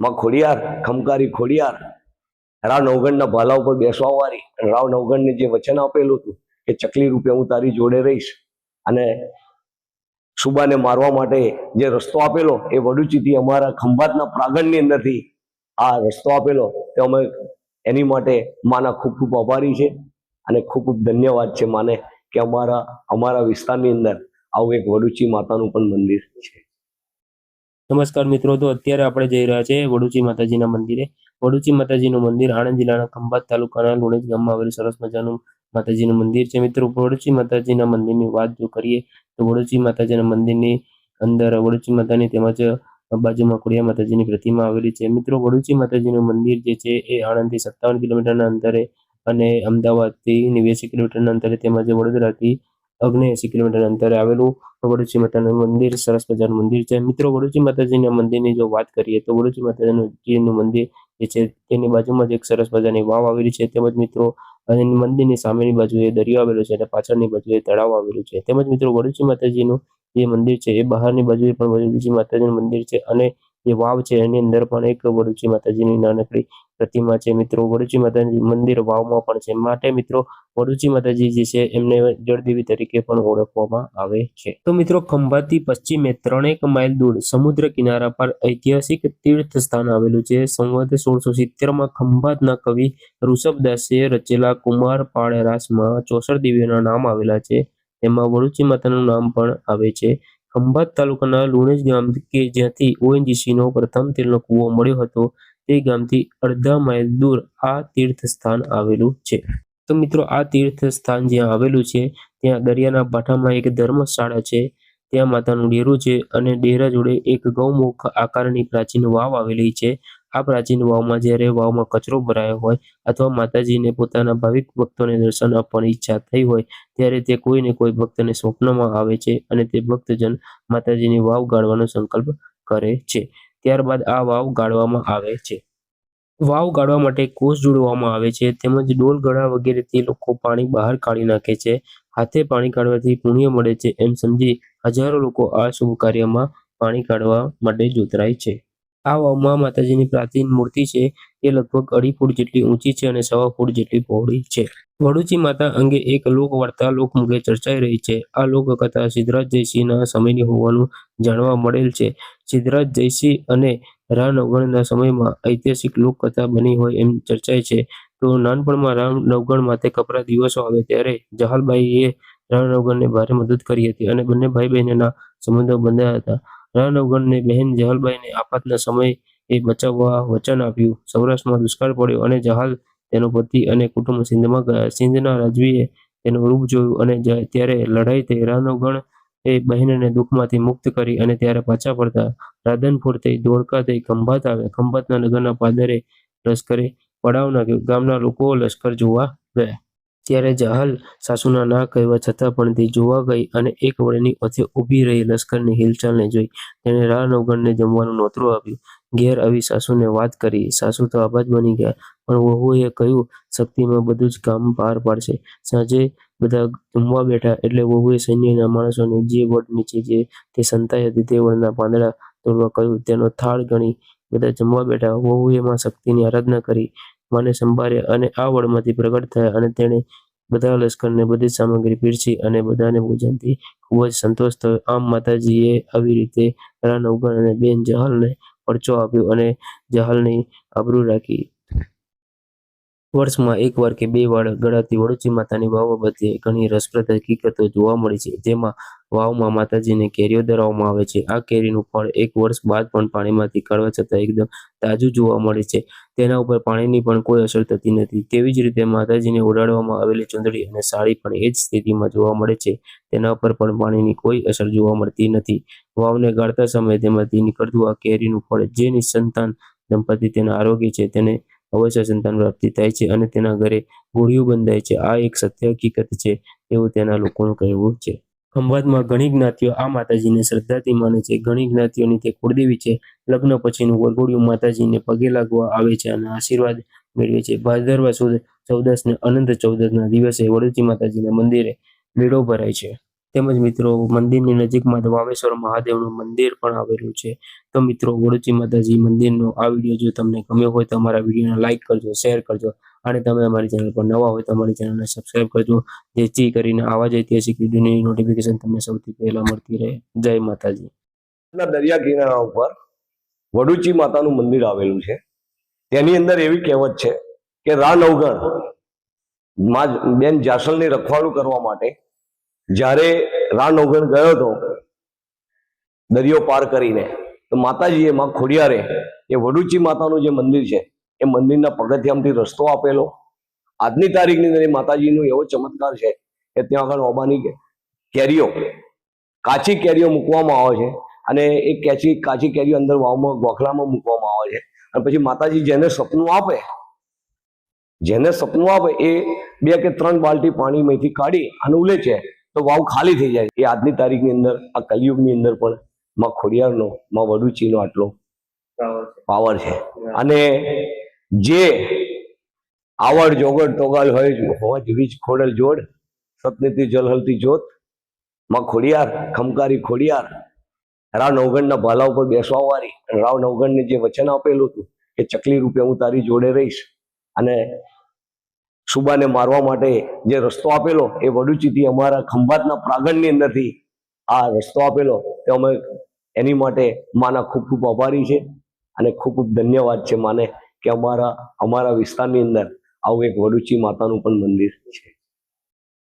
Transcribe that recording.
માં ખોડિયાર, ખમકારી ખોડિયાર. રાવ નવગણના ભાલા ઉપર બેસવા વાળી રાવ નવગણને જે વચન આપેલું હતું કે ચકલી રૂપે હું તારી જોડે રહીશ અને સુબાને મારવા માટે જે રસ્તો આપેલો એ વડુચીથી અમારા ખંભાતના પ્રાંગણની અંદરથી આ રસ્તો આપેલો, તે અમે એની માટે માના ખૂબ ખૂબ આભારી છે અને ખૂબ ખૂબ ધન્યવાદ છે માને કે અમારા અમારા વિસ્તારની અંદર આવું એક વડુચી માતાનું પણ મંદિર છે. નમસ્કાર મિત્રો, તો અત્યારે આપણે જઈ રહ્યા છે વડુચી માતાજીના મંદિરે. વડુચી માતાજીનું મંદિર આણંદ જિલ્લાના ખંભાત તાલુકાના લુણેજ ગામમાં આવેલું સરસ મજાનું માતાજીનું મંદિર છે. મિત્રો, વડુચી માતાજીના મંદિરની વાત જો કરીએ, તો વડુચી માતાજીના મંદિરની અંદર વડુચી માતાની તેમજ બાજુમાં ખોડિયા માતાજીની પ્રતિમા આવેલી છે. મિત્રો, વડુચી માતાજીનું મંદિર જે છે, એ આણંદથી સત્તાવન કિલોમીટરના અંતરે અને અમદાવાદથી નેવ્યાસી કિલોમીટરના અંતરે તેમજ વડોદરાથી ઓગણએંસી કિલોમીટર અંતરે આવેલું વડુચી માતાનું મંદિર, સરસ મજાનું મંદિર છે. મિત્રો, વડુચી માતાજીના મંદિરની જો વાત કરીએ તો વડુચી માતાજીનું જીનું મંદિર જે છે તેની બાજુમાં જ એક સરસ મજાની વાવ આવેલી છે. તેમજ મિત્રો અને મંદિરની સામેની બાજુએ દરિયો આવેલો છે અને પાછળની બાજુએ તળાવ આવેલું છે. તેમજ મિત્રો, વડુચી માતાજીનું જે મંદિર છે એ બહારની બાજુએ પણ વડુચી માતાજીનું મંદિર છે અને જે વાવ છે. એની અંદર પણ એક વડુચી માતાજીની નાનકડી પ્રતિમા છે. મિત્રો, વડુચી માતાજી મંદિર વાવમાં પણ છે. માટે મિત્રો, વડુચી માતાજી જે છે, એમને જળદેવી તરીકે પણ ઓળખવામાં આવે છે. તો મિત્રો ખંભાતથી પશ્ચિમે ત્રણેક માઇલ દૂર સમુદ્ર કિનારા પર ઐતિહાસિક તીર્થ સ્થાન આવેલું છે. સંવત સોળસો સિત્તેરમાં ખંભાતના કવિ ઋષભદાસે રચેલા કુમાર પાળ રાસમાં ચોસઠ દેવીઓના નામ આવેલા છે. તેમાં વડુચી માતાનું નામ પણ આવે છે. ખંભાત તાલુકાના લુણેજ ગામ કે જ્યાંથી ઓએનજીસીનો પ્રથમ તેલનો કૂવો મળ્યો હતો, તે ગામથી અડધા માઇલ દૂર આ તીર્થ સ્થાન આવેલું છે. તો મિત્રો, આ તીર્થ સ્થાન જ્યાં આવેલું છે, ત્યાં દરિયાના ભાઠામાં એક ધર્મશાળા છે, ત્યાં માતાનું ડેરું છે અને ડેરા જોડે એક ગૌમુખ આકારની પ્રાચીન વાવ આવેલી છે. આ પ્રાચીન વાવમાં જ્યારે વાવમાં કચરો ભરાયો હોય અથવા માતાજીને પોતાના ભાવિક ભક્તોને દર્શન આપવાની ઈચ્છા થઈ હોય, ત્યારે તે કોઈને કોઈ ભક્તને સ્વપ્નમાં આવે છે અને તે ભક્તજન માતાજીની વાવ ગાળવાનો સંકલ્પ કરે છે. ત્યારબાદ આ વાવ ગાળવામાં આવે છે. વાવ ગાળવા માટે કોષ જોડવામાં આવે છે. તેમજ ડોલ ગળા વગેરેથી લોકો પાણી બહાર કાઢી નાખે છે. હાથે પાણી કાઢવાથી પુણ્ય મળે છે. એમ સમજી હજારો લોકો આ શુભ કાર્યમાં પાણી કાઢવા માટે જોતરાય છે. આ વાવમાં માતાજીની પ્રાચીન મૂર્તિ છે. તે લગભગ અઢી ફૂટ જેટલી ઊંચી છે અને સવા ફૂટ જેટલી પહોળી છે. વડુચી માતા અંગે એક લોકવાર્તા લોકમુખે ચર્ચાઈ રહી છે. આ લોકકથા સિદ્ધરાજ જયસિંહના સમયની હોવાનું જાણવા મળેલ છે. સિદ્ધરાજ જયસિંહ અને રામ સમયમાં ઐતિહાસિક લોકકથા બની હોય એમ ચર્ચાય છે. તો નાનપણમાં રામ નવગણ માથે કપરા દિવસો આવે ત્યારે જહાલબાઈએ રામ નવગણને ભારે મદદ કરી હતી અને બંને ભાઈ બહેનના સંબંધો બંધાયા હતા. રામ નવગણને બહેન જહલબાઈને આપાતના સમયે એ બચાવવા વચન આપ્યું. સૌરાષ્ટ્રમાં દુષ્કાળ પડ્યો અને જહાલ તેનો પતિ અને કુટુંબ સિંધમાં ગયા. સિંધના રાજવીએ તેનું રૂપ જોયું અને ત્યારે લડાઈ થઈ. રામ નવગણ એ બહેનને દુઃખમાંથી મુક્ત કરી અને ત્યારે પાછા પડતા રાધનપુર થઈ, ધોળકા થઈ, ખંભાત આવ્યા. ખંભાતના નગરના પાદરે લશ્કરે પડાવ નાખ્યો. ગામના લોકો લશ્કર જોવા ગયા. ત્યારે જહાલ સાસુના ના કહેવા છતાં પણ તે જોવા ગઈ અને એક વળેની ઓથે ઊભી રહી લશ્કરની હિલચાલને જોઈ. તેણે રાહ નવગણને જમવાનું નોતરું આપ્યું. ઘેર આવી સાસુને વાત કરી. સાસુ તો આબાદ બની ગયા, પણ વહુએ કહ્યું, શક્તિમાં બધું જ કામ પાર પાડશે. સાંજે બધા જમવા બેઠા એટલે વહુએ સૈન્યના માણસોને જે વડ નીચે જે તે સંતાઈ હતી તે વડના પાંદડા તોડવા કહ્યું. તેનો થાળ ગણી બધા જમવા બેઠા. વહુએ માં શક્તિની આરાધના કરી. માને સંભાળ્યા અને આ વડમાંથી પ્રગટ થયા અને તેણે બધા લશ્કરને બધી સામગ્રી પીરસી અને બધાને ભોજનથી ખૂબ જ સંતોષ થયો. આમ માતાજીએ આવી રીતે રા નવગણ અને બેન જહલને પરચો આપ્યો અને જહલની આબરૂ રાખી. વર્ષમાં એક વાર કે બે વાર ગળાતી વડોચી માતાની વાવ બાબતે ઘણી રસપ્રદ હકીકતો જોવા મળી છે. જેમાં વાવમાં માતાજીને કેરીઓ ધરાવવામાં આવે છે. આ કેરીનું ફળ એક વર્ષ બાદ પણ પાણીમાંથી કાઢવા છતાં એકદમ તાજું જોવા મળે છે. તેના ઉપર પાણીની પણ કોઈ અસર થતી નથી. તેવી જ રીતે માતાજીને ઉડાડવામાં આવેલી ચુંદડી અને સાડી પણ એ જ સ્થિતિમાં જોવા મળે છે. તેના ઉપર પણ પાણીની કોઈ અસર જોવા મળતી નથી. વાવને ગાળતા સમયે તેમાંથી નીકળતું આ કેરીનું ફળ જે નિસંતાન દંપતી તેના આરોગ્ય છે, તેને અવશ્ય સંતાન પ્રાપ્તિ થાય છે અને તેના ઘરે ગોળીઓ બંધાય છે. આ એક સત્ય હકીકત છે એવું તેના લોકોનું કહેવું છે. ખંભાતમાં ઘણી જ્ઞાતિઓ આ માતાજીને શ્રદ્ધાથી માને છે. ઘણી જ્ઞાતિઓની તે કુળદેવી છે. લગ્ન પછીનું વરઘોડિયું માતાજીને પગે લાગવા આવે છે અને આશીર્વાદ મેળવે છે. ભાદરવા સુદ ચૌદસને અનંત ચૌદસના દિવસે વડોચી માતાજીના મંદિરે મેળો ભરાય છે. તેમજ મિત્રો મંદિરની નજીકમાં વામેશ્વર મહાદેવનું મંદિર પણ આવેલું છે. તો મિત્રો વડુચી માતાજી મંદિરનો આ વીડિયો જો તમને ગમ્યો હોય તો અમારા વિડીયોને લાઇક કરજો, શેર કરજો અને તમે અમારી ચેનલ પર નવા હોય તો અમારી ચેનલને સબસ્ક્રાઈબ કરજો. જેથી કરીને આવા જ ઐતિહાસિક વિડીયોની નોટિફિકેશન તમને સૌથી પહેલા મળતી રહે. જય માતાજી. દરિયા કિનારા ઉપર વડુચી માતાનું મંદિર આવેલું છે. તેની અંદર એવી કહેવત છે કે રા નવગણ બેન જાસલની રખવાડું કરવા માટે જ્યારે રાણ નવગણ ગયો હતો, દરિયો પાર કરીને, તો માતાજીએ માં ખોડિયારે, એ વડુચી માતાનું જે મંદિર છે, એ મંદિરના પગથિયામથી રસ્તો આપેલો. આજની તારીખની અંદર માતાજીનો એવો ચમત્કાર છે કે ત્યાં આગળ ઓબાની કેરીઓ, કાચી કેરીઓ મૂકવામાં આવે છે અને એ કેચી, કાચી કેરીઓ અંદર વાવમાં, ગોખલામાં મૂકવામાં આવે છે. અને પછી માતાજી જેને સપનું આપે, જેને સપનું આપે એ બે કે ત્રણ બાલટી પાણીમાંથી કાઢી અને ઉલે છે. તો વાવ ખાલી થઈ જાય. એ આજની તારીખની અંદર આ કલયુગની અંદર પણ માં ખોડિયારનો માં વડુચીનો આટલો પાવર છે. અને જે આવડ જોગડ તોગાલ હોય હોજ વીજ ખોડલ જોડ સતનીતિ જલહલતી જોતમાં ખોડિયાર ખમકારી ખોડિયાર રાવ નવગણના ભાલા ઉપર બેસવા વાળી રાવ નવગણને જે વચન આપેલું હતું કે ચકલી રૂપે હું તારી જોડે રહીશ. અને સુબાને મારવા માટે જે રસ્તો આપેલો એ વડુચીથી અમારા ખંભાતના પ્રાંગણની અંદરથી આ રસ્તો આપેલો તે અમે એની માટે માના ખૂબ ખૂબ આભારી છે અને ખૂબ ખૂબ ધન્યવાદ છે માને કે અમારા અમારા વિસ્તારની અંદર આવું એક વડુચી માતાનું પણ મંદિર છે.